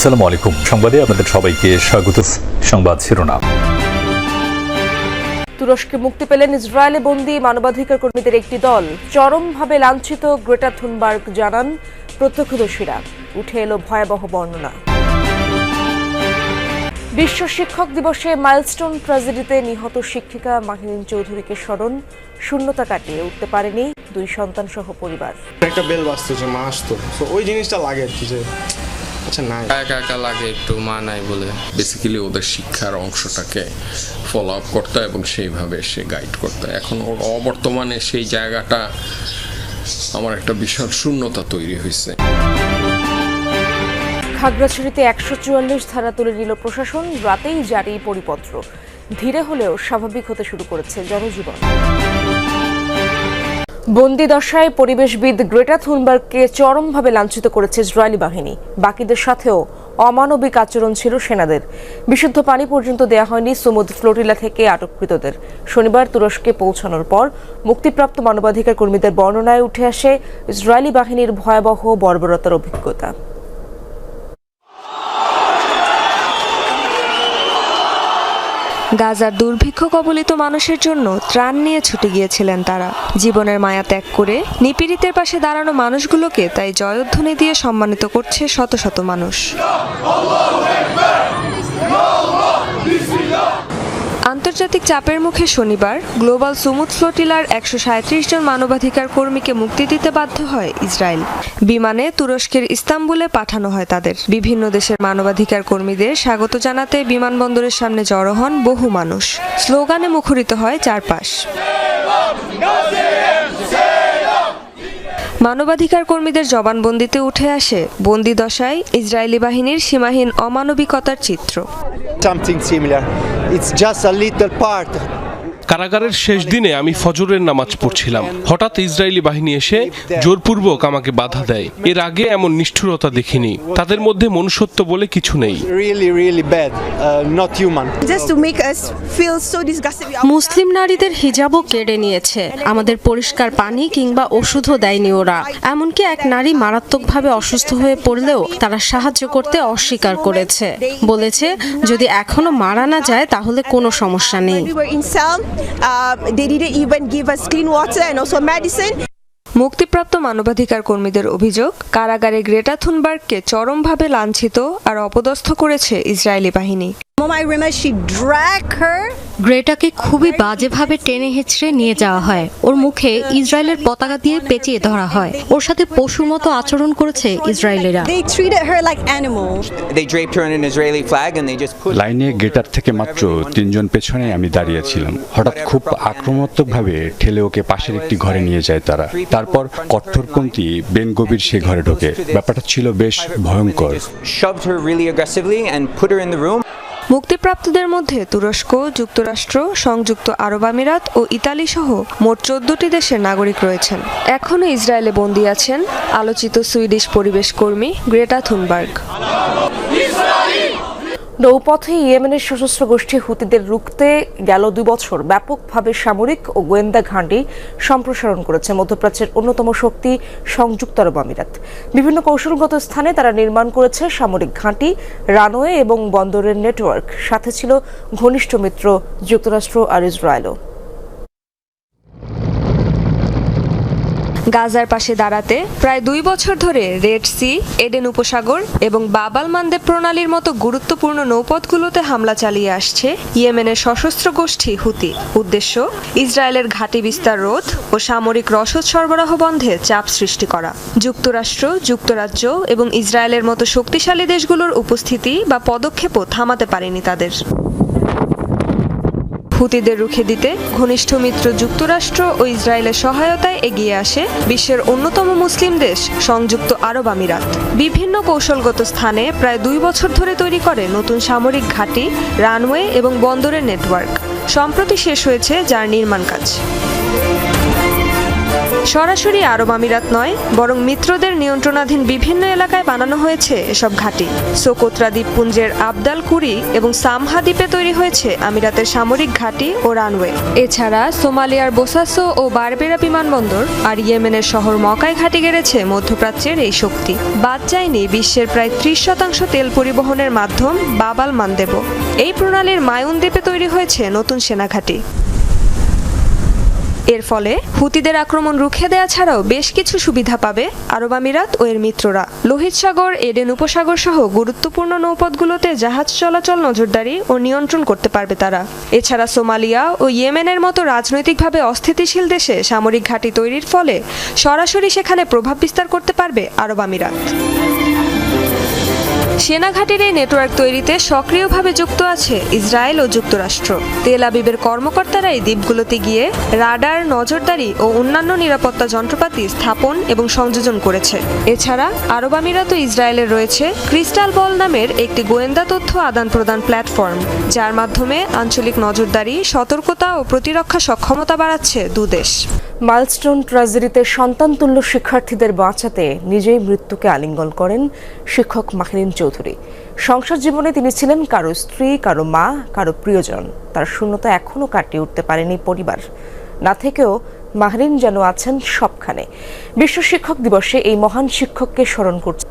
আসসালামু আলাইকুম। সংবাদে আপনাদের সবাইকে স্বাগত। সংবাদ শিরোনাম। তুরস্কে মুক্তি পেলেন ইসরায়েলে বন্দী মানবাধিকার কর্মীদের একটি দল। চরমভাবে লাঞ্ছিত গ্রেটা থুনবার্গ জানান প্রত্যক্ষদর্শীরা। উঠে এলো ভয়াবহ বর্ণনা। বিশ্ব শিক্ষক দিবসে মাইলস্টোন ট্র্যাজেডিতে নিহত শিক্ষিকা মাহিনীন চৌধুরীকে স্মরণ। শূন্যতা কাটিয়ে উঠতে পারেনি দুই সন্তান সহ পরিবার। একটা বেল বাজতেছে মা আসতো। ওই জিনিসটা লাগে আর কি যে আচ্ছা নাই। একা একা লাগে একটু মা নাই বলে। বেসিক্যালি ওদের শিক্ষার অংশটাকে ফলো আপ করতে এবং সেইভাবে সে গাইড করতে এখন ওর অবর্তমানে সেই জায়গাটা আমার একটা বিশাল শূন্যতা তৈরি হয়েছে। খাগড়াছড়িতে একশো চুয়াল্লিশ ধারা তুলে নিল প্রশাসন রাতেই জারি পরিপত্র। ধীরে হলেও স্বাভাবিক হতে শুরু করেছে জনজীবন। বন্দি দশায় পরিবেশবিদ গ্রেটা থুনবার্গকে চরমভাবে লাঞ্ছিত করেছে ইসরায়েলি বাহিনী। বাকিদের সাথেও অমানবিক আচরণ ছিল সেনাদের। বিশুদ্ধ পানি পর্যন্ত দেয়া হয়নি সুমুদ ফ্লোরিলা থেকে আটককৃতদের। শনিবার তুরস্কে পৌঁছানোর পর মুক্তিপ্রাপ্ত মানবাধিকার কর্মীদের বর্ণনায় উঠে আসে ইসরায়েলি বাহিনীর ভয়াবহ বর্বরতার অভিজ্ঞতা। গাজার দুর্ভিক্ষ কবলিত মানুষের জন্য ত্রাণ নিয়ে ছুটে গিয়েছিলেন তারা। জীবনের মায়া ত্যাগ করে নিপীড়িতের পাশে দাঁড়ানো মানুষগুলোকে তাই জয়ধ্বনি দিয়ে সম্মানিত করছে শত শত মানুষ। আন্তর্জাতিক চাপের মুখে শনিবার গ্লোবাল সুমুদ ফ্লোটিলার একশো সাঁত্রিশ জন মানবাধিকার কর্মীকে মুক্তি দিতে বাধ্য হয় ইসরায়েল। বিমানে তুরস্কের ইস্তাম্বুলে পাঠানো হয় তাদের। বিভিন্ন দেশের মানবাধিকার কর্মীদের স্বাগত জানাতে বিমানবন্দরের সামনে জড়ো হন বহু মানুষ। স্লোগানে মুখরিত হয় চারপাশ। মানবাধিকার কর্মীদের জবানবন্দিতে উঠে আসে বন্দি দশায় ইসরায়েলি বাহিনীর সীমাহীন অমানবিকতার চিত্র. It's just a little part. কারাগারের শেষ দিনে আমি ফজরের নামাজ পড়ছিলাম। হঠাৎ ইসরায়েলি বাহিনী এসে জোরপূর্বক আমাকে বাধা দেয়। এর আগে এমন নিষ্ঠুরতা দেখিনি। তাদের মধ্যে মনুষ্যত্ব বলে কিছু নেই. Uh, মুসলিম নারীদের হিজাবও কেড়ে নিয়েছে। আমাদের পরিষ্কার পানি কিংবা ওষুধও দেয়নি ওরা। এমনকি এক নারী মারাত্মকভাবে অসুস্থ হয়ে পড়লেও তারা সাহায্য করতে অস্বীকার করেছে। বলেছে যদি এখনও মারা না যায় তাহলে কোনো সমস্যা নেই। Uh, they didn't even give us clean water and also medicine. মুক্তিপ্রাপ্ত মানবাধিকার কর্মীদের অভিযোগ কারাগারে গ্রেটা থুনবার্গকে চরমভাবে লাঞ্ছিত আর অপদস্থ করেছে ইসরায়েলি বাহিনী Mom, I remember she dragged গ্রেটাকে খুবই বাজেভাবে টেনে হেঁচড়ে নিয়ে যাওয়া হয়। ওর মুখে ইসরায়েলের পতাকা দিয়ে পেঁচিয়ে ধরা হয়। ওর সাথে পশুর মতো আচরণ করেছে ইসরায়েলিরা। লাইনে গেটার থেকে মাত্র তিনজন পেছনে আমি দাঁড়িয়েছিলাম। হঠাৎ খুব আক্রমণাত্মকভাবে ঠেলে ওকে পাশের একটি ঘরে নিয়ে যায় তারা। তারপর কঠোরপন্থী বেন গভীর সে ঘরে ঢোকে। ব্যাপারটা ছিল বেশ ভয়ঙ্কর। মুক্তিপ্রাপ্তদের মধ্যে তুরস্ক, যুক্তরাষ্ট্র, সংযুক্ত আরব আমিরাত ও ইতালি সহ মোট চোদ্দটি দেশের নাগরিক রয়েছেন। এখনও ইসরায়েলে বন্দী আছেন আলোচিত সুইডিশ পরিবেশ কর্মী গ্রেটা থুনবার্গ। নৌপথে ইয়েমেনের সশস্ত্র গোষ্ঠী হুতিদের রুখতে গেল দুই বছর। ব্যাপকভাবে সামরিক ও গোয়েন্দা ঘাঁটি সম্প্রসারণ করেছে মধ্যপ্রাচ্যের অন্যতম শক্তি সংযুক্ত আরব আমিরাত। বিভিন্ন কৌশলগত স্থানে তারা নির্মাণ করেছে সামরিক ঘাঁটি, রানওয়ে এবং বন্দরের নেটওয়ার্ক। সাথে ছিল ঘনিষ্ঠ মিত্র যুক্তরাষ্ট্র আর ইসরায়েলও। গাজার পাশে দাঁড়াতে প্রায় দুই বছর ধরে রেড সি এডেন উপসাগর এবং বাবাল মানদেব প্রণালীর মতো গুরুত্বপূর্ণ নৌপথগুলোতে হামলা চালিয়ে আসছে ইয়েমেনের সশস্ত্র গোষ্ঠী হুতি। উদ্দেশ্য, ইসরায়েলের ঘাঁটি বিস্তার রোধ ও সামরিক রসদ সরবরাহ বন্ধে চাপ সৃষ্টি করা। যুক্তরাষ্ট্র, যুক্তরাজ্য এবং ইসরায়েলের মতো শক্তিশালী দেশগুলোর উপস্থিতি বা পদক্ষেপও থামাতে পারেনি তাদের। হুতিদের রুখে দিতে ঘনিষ্ঠ মিত্র যুক্তরাষ্ট্র ও ইসরায়েলের সহায়তায় এগিয়ে আসে বিশ্বের অন্যতম মুসলিম দেশ, সংযুক্ত আরব আমিরাত। বিভিন্ন কৌশলগত স্থানে প্রায় দুই বছর ধরে তৈরি করে নতুন সামরিক ঘাঁটি, রানওয়ে এবং বন্দরের নেটওয়ার্ক। সম্প্রতি শেষ হয়েছে যার নির্মাণ কাজ। সরাসরি আরব আমিরাত নয়, বরং মিত্রদের নিয়ন্ত্রণাধীন বিভিন্ন এলাকায় বানানো হয়েছে এসব ঘাঁটি। সোকোত্রা দ্বীপপুঞ্জের আবদাল কুরি এবং সামহা দ্বীপে তৈরি হয়েছে আমিরাতের সামরিক ঘাঁটি ও রানওয়ে। এছাড়া সোমালিয়ার বোসাসো ও বারবেরা বিমানবন্দর আর ইয়েমেনের শহর মকায় ঘাঁটি গেড়েছে মধ্যপ্রাচ্যের এই শক্তি। বাদ যায়নি বিশ্বের প্রায় ত্রিশ শতাংশ তেল পরিবহনের মাধ্যম বাবাল মানদেব। এই প্রণালীর মায়ুন দ্বীপে তৈরি হয়েছে নতুন সেনাঘাঁটি এর ফলে হুতিদের আক্রমণ রুখে দেয়া ছাড়াও বেশ কিছু সুবিধা পাবে আরব আমিরাত ও এর মিত্ররা। লোহিত সাগর, এডেন উপসাগর সহ গুরুত্বপূর্ণ নৌপথগুলোতে জাহাজ চলাচল নজরদারি ও নিয়ন্ত্রণ করতে পারবে তারা। এছাড়া সোমালিয়া ও ইয়েমেনের মতো রাজনৈতিকভাবে অস্থিতিশীল দেশে সামরিক ঘাঁটি তৈরির ফলে সরাসরি সেখানে প্রভাব বিস্তার করতে পারবে আরব আমিরাত। সেনাঘাটির এই নেটওয়ার্ক তৈরিতে সক্রিয়ভাবে যুক্ত আছে ইসরায়েল ও যুক্তরাষ্ট্র। তেল আবিবের কর্মকর্তারা এই দ্বীপগুলোতে গিয়ে রাডার, নজরদারি ও অন্যান্য নিরাপত্তা যন্ত্রপাতি স্থাপন এবং সংযোজন করেছে। এছাড়া আরব আমিরাত ইসরায়েলের রয়েছে ক্রিস্টাল বল নামের একটি গোয়েন্দা তথ্য আদান প্রদান প্ল্যাটফর্ম, যার মাধ্যমে আঞ্চলিক নজরদারি, সতর্কতা ও প্রতিরক্ষা সক্ষমতা বাড়াচ্ছে দুদেশ। মাইলস্টোন ট্র্যাজেডিতে সন্তানতুল্য শিক্ষার্থীদের বাঁচাতে নিজেই মৃত্যুকে আলিঙ্গন করেন শিক্ষক মাহিরিন চৌধুরী সংসার জীবনে তিনি ছিলেন কারও স্ত্রী কারও মা কারও প্রিয়জন তার শূন্যতা এখনও কাটিয়ে উঠতে পারেনি পরিবার না থেকেও মাহরিন যেন আছেন সবখানে বিশ্ব শিক্ষক দিবসে এই মহান শিক্ষককে স্মরণ করছে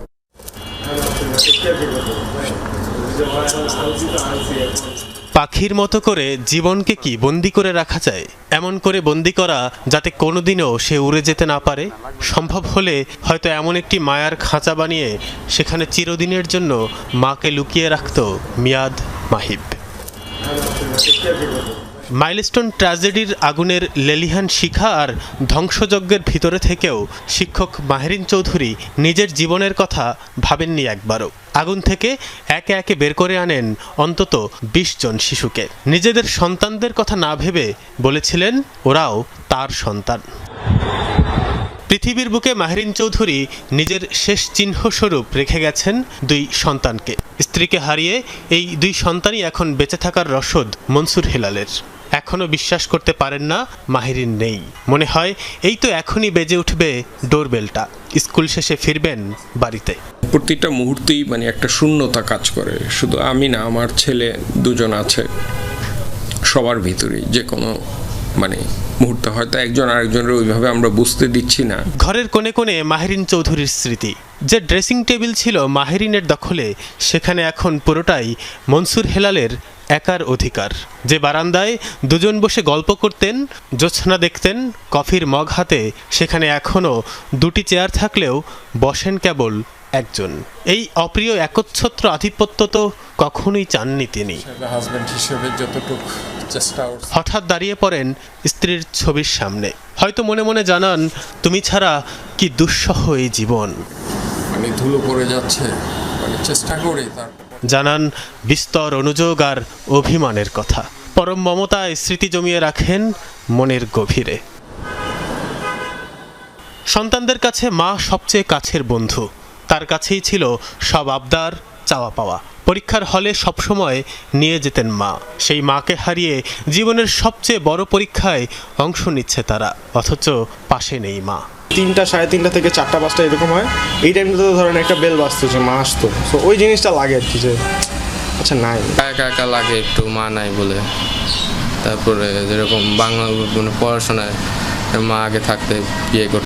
পাখির মতো করে জীবনকে কি বন্দি করে রাখা যায়? এমন করে বন্দি করা যাতে কোনোদিনও সে উড়ে যেতে না পারে? সম্ভব হলে হয়তো এমন একটি মায়ার খাঁচা বানিয়ে সেখানে চিরদিনের জন্য মাকে লুকিয়ে রাখত মিয়াদ মাহিব। মাইলস্টোন ট্র্যাজেডির আগুনের লেলিহান শিখা আর ধ্বংসযজ্ঞের ভিতরে থেকেও শিক্ষক মাহেরিন চৌধুরী নিজের জীবনের কথা ভাবেননি একবারও। আগুন থেকে একে একে বের করে আনেন অন্তত বিশ জন শিশুকে। নিজেদের সন্তানদের কথা না ভেবে বলেছিলেন, ওরাও তার সন্তান। পৃথিবীর বুকে মাহরিন চৌধুরী নিজের শেষ চিহ্ন স্বরূপ রেখে গেছেন দুই সন্তানকে। স্ত্রীকে হারিয়ে এই দুই সন্তানই এখন বেঁচে থাকার রসদ মনসুর হেলালের। এখনও বিশ্বাস করতে পারেন না মাহিরিন নেই। মনে হয় এই তো এখনই বেজে উঠবে ডোরবেলটা। স্কুল শেষে ফিরবেন বাড়িতে। প্রতিটা মুহূর্তেই মানে একটা শূন্যতা কাজ করে। শুধু আমি না আমার ছেলে দুজন আছে। সবার ভিতরেই যে কোনো মানে মুহূর্তে হয়তো একজন আরেকজনের ওইভাবে আমরা বুঝতে দিচ্ছি না। ঘরের কোণে কোণে মাহেরিন চৌধুরীর স্মৃতি। যে ড্রেসিং টেবিল ছিল মাহেরিনের দখলে সেখানে এখন পুরোটাই মনসুর হেলালের একার অধিকার। যে বারান্দায় দুজন বসে গল্প করতেন জ্যোৎস্না দেখতেন কফির মগ হাতে সেখানে এখনও দুটি চেয়ার থাকলেও বসেন কেবল একজন। এই অপ্রিয় একচ্ছত্র আধিপত্য তো কখনোই চাননি তিনি। হঠাৎ দাঁড়িয়ে পড়েন স্ত্রীর ছবির সামনে। হয়তো মনে মনে জানান তুমি ছাড়া কি দুঃসহ এই জীবন? মানে ধুলো পড়ে যাচ্ছে মানে চেষ্টা করি তার জানান বিস্তর অনুযোগ আর অভিমানের কথা। পরম মমতায় স্মৃতি জমিয়ে রাখেন মনের গভীরে। সন্তানদের কাছে মা সবচেয়ে কাছের বন্ধু। তার কাছেই ছিল সব আবদার, চাওয়া পাওয়া। পরীক্ষার হলে সবসময় নিয়ে যেতেন মা। সেই মাকে হারিয়ে জীবনের সবচেয়ে বড় পরীক্ষায় অংশ নিচ্ছে তারা। অথচ পাশে নেই মা। তিনটা, সাড়ে তিনটা থেকে চারটা পাঁচটা এরকম হয়। এই টাইমটাতে তো ধরেন একটা বেল বাজতো যে মা আসতো। তো ওই জিনিসটা লাগে আর কি যে আচ্ছা নাই। একা একা লাগে একটু, মা নাই বলে। তারপরে যেরকম বাংলা মানে পড়াশোনায়, মা আগে থাকতে বিয়ে করতে।